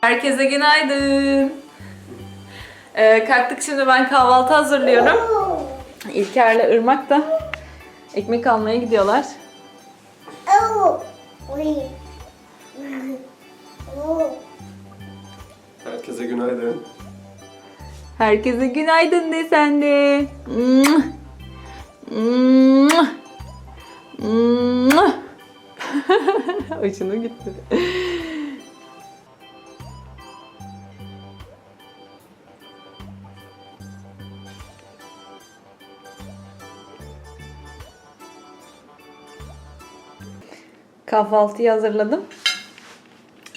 Herkese günaydın. Ee, kalktık şimdi ben kahvaltı hazırlıyorum. İlker'le Irmak da ekmek almaya gidiyorlar. Herkese günaydın. Herkese günaydın de sen de. Hoşuna gitti. Kahvaltıyı hazırladım.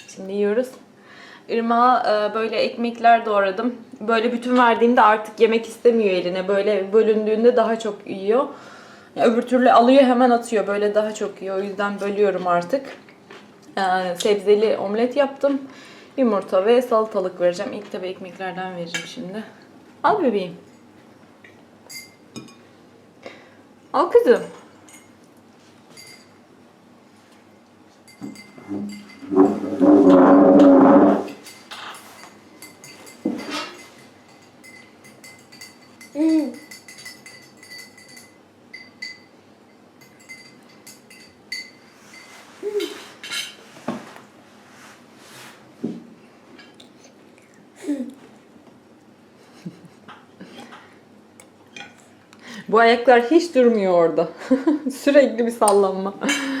Şimdi yiyoruz. Irmağa e, böyle ekmekler doğradım. Böyle bütün verdiğimde artık yemek istemiyor eline. Böyle bölündüğünde daha çok yiyor. Öbür türlü alıyor hemen atıyor. Böyle daha çok yiyor. O yüzden bölüyorum artık. E, sebzeli omlet yaptım. Yumurta ve salatalık vereceğim. İlk tabi ekmeklerden vereceğim şimdi. Al bebeğim. Al kızım. Mm. Bu ayaklar hiç durmuyor orada. Sürekli bir sallanma. Bak şimdi.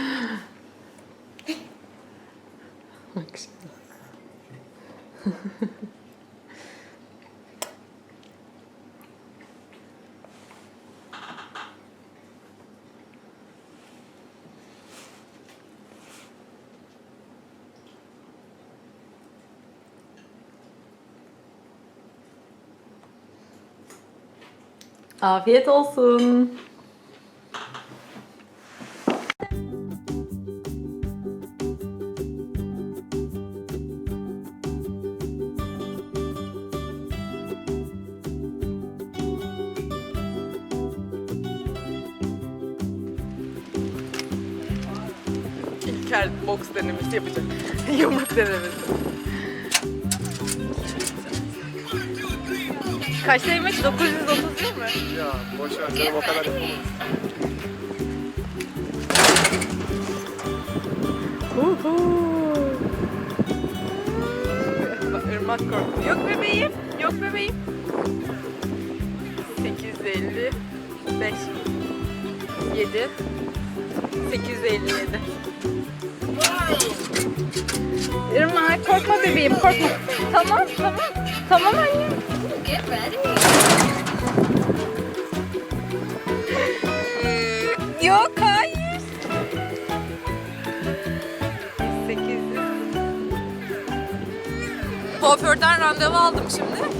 Afiyet olsun. İlker boks denemesi yapacak. Yumruk denemesi. Kaçtaymış? 930 değil mi? Ya boş ver canım o kadar. Uhu. Irmak korktu. Yok bebeğim. Yok bebeğim. 850 5 7 857 Irmak korkma bebeğim korkma. Tamam tamam. Tamam anne. Yok hayır. 800. Kuaförden randevu aldım şimdi.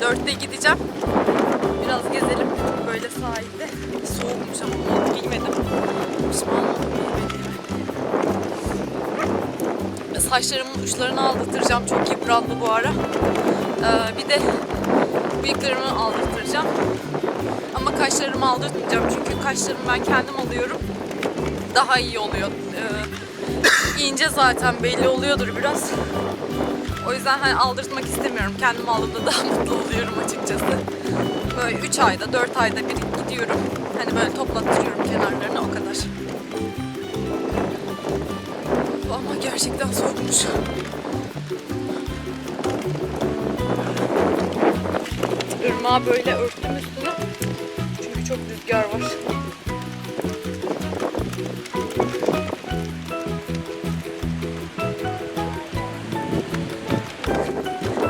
Dörtte gideceğim. Biraz gezelim. Böyle sahilde. Soğukmuş ama giymedim. Pişman oldum Saçlarımın uçlarını aldırtacağım. Çok yıprandı bu ara. Ee, bir de bıyıklarımı aldırtacağım. Ama kaşlarımı aldırtmayacağım çünkü kaşlarımı ben kendim alıyorum. Daha iyi oluyor. Ee, zaten belli oluyordur biraz. O yüzden hani aldırtmak istemiyorum. Kendim aldığımda daha mutlu oluyorum açıkçası. Böyle 3 ayda, 4 ayda bir gidiyorum. Hani böyle toplattırıyorum kenarlarını o kadar. Ama gerçekten soğukmuş. Irmağı böyle örttüm üstünü. Çünkü çok rüzgar var.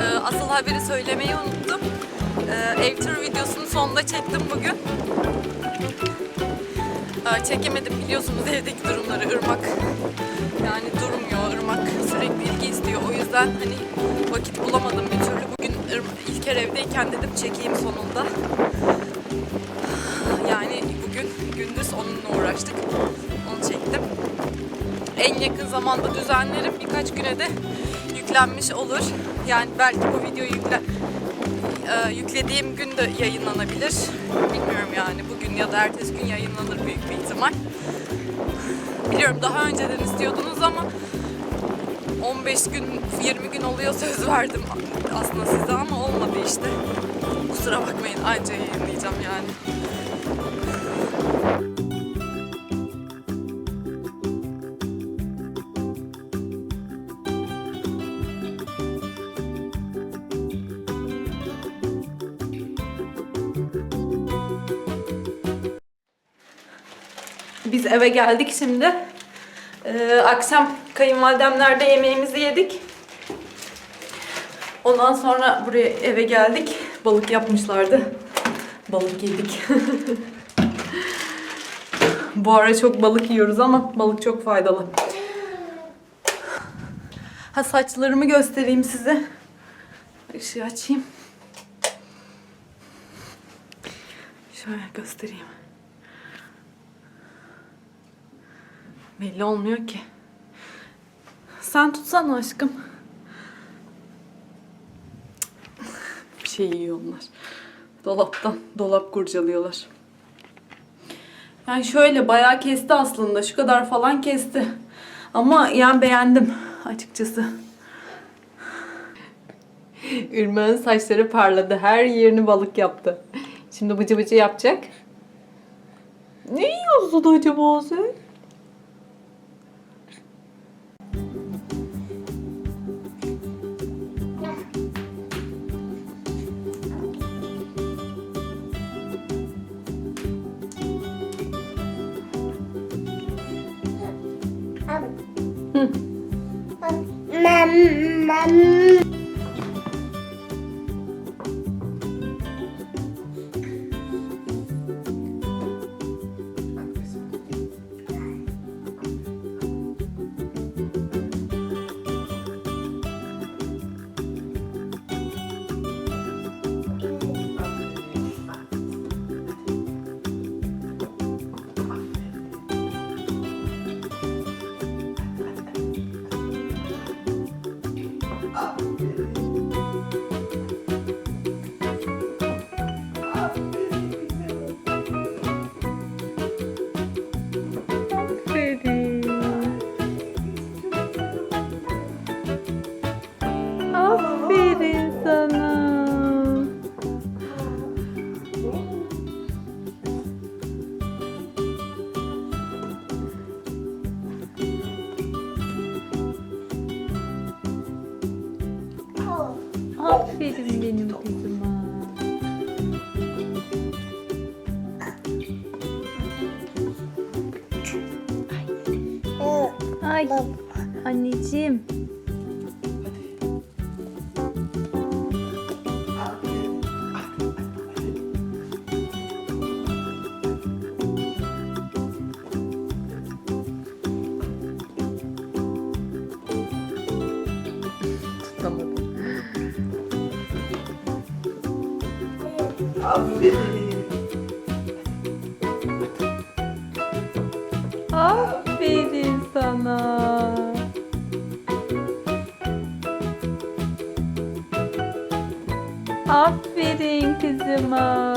Ee, asıl haberi söylemeyi unuttum. Ee, ev turu videosunu sonunda çektim bugün. Ee, çekemedim biliyorsunuz evdeki durumları ırmak. Yani yüzden hani vakit bulamadım bir türlü. Bugün İlker evdeyken dedim çekeyim sonunda. Yani bugün gündüz onunla uğraştık. Onu çektim. En yakın zamanda düzenlerim. Birkaç güne de yüklenmiş olur. Yani belki bu video yükle, e, yüklediğim gün de yayınlanabilir. Bilmiyorum yani bugün ya da ertesi gün yayınlanır büyük bir ihtimal. Biliyorum daha önceden istiyordunuz ama 15 gün, 20 gün oluyor söz verdim aslında size ama olmadı işte. Kusura bakmayın anca yayınlayacağım yani. Biz eve geldik şimdi. Ee, akşam kayınvalidemlerde yemeğimizi yedik. Ondan sonra buraya eve geldik. Balık yapmışlardı. Balık yedik. Bu ara çok balık yiyoruz ama balık çok faydalı. Ha saçlarımı göstereyim size. Işığı açayım. Şöyle göstereyim. Belli olmuyor ki. Sen tutsana aşkım. Bir şey yiyor onlar. Dolaptan. Dolap kurcalıyorlar. Yani şöyle bayağı kesti aslında. Şu kadar falan kesti. Ama yani beğendim açıkçası. Ürmen'in saçları parladı. Her yerini balık yaptı. Şimdi bıcı bıcı yapacak. Ne yiyorsun acaba sen? mom. Aferin benim kızıma. Ay anneciğim. Tutamadım. Aferin sana. Aferin kızıma.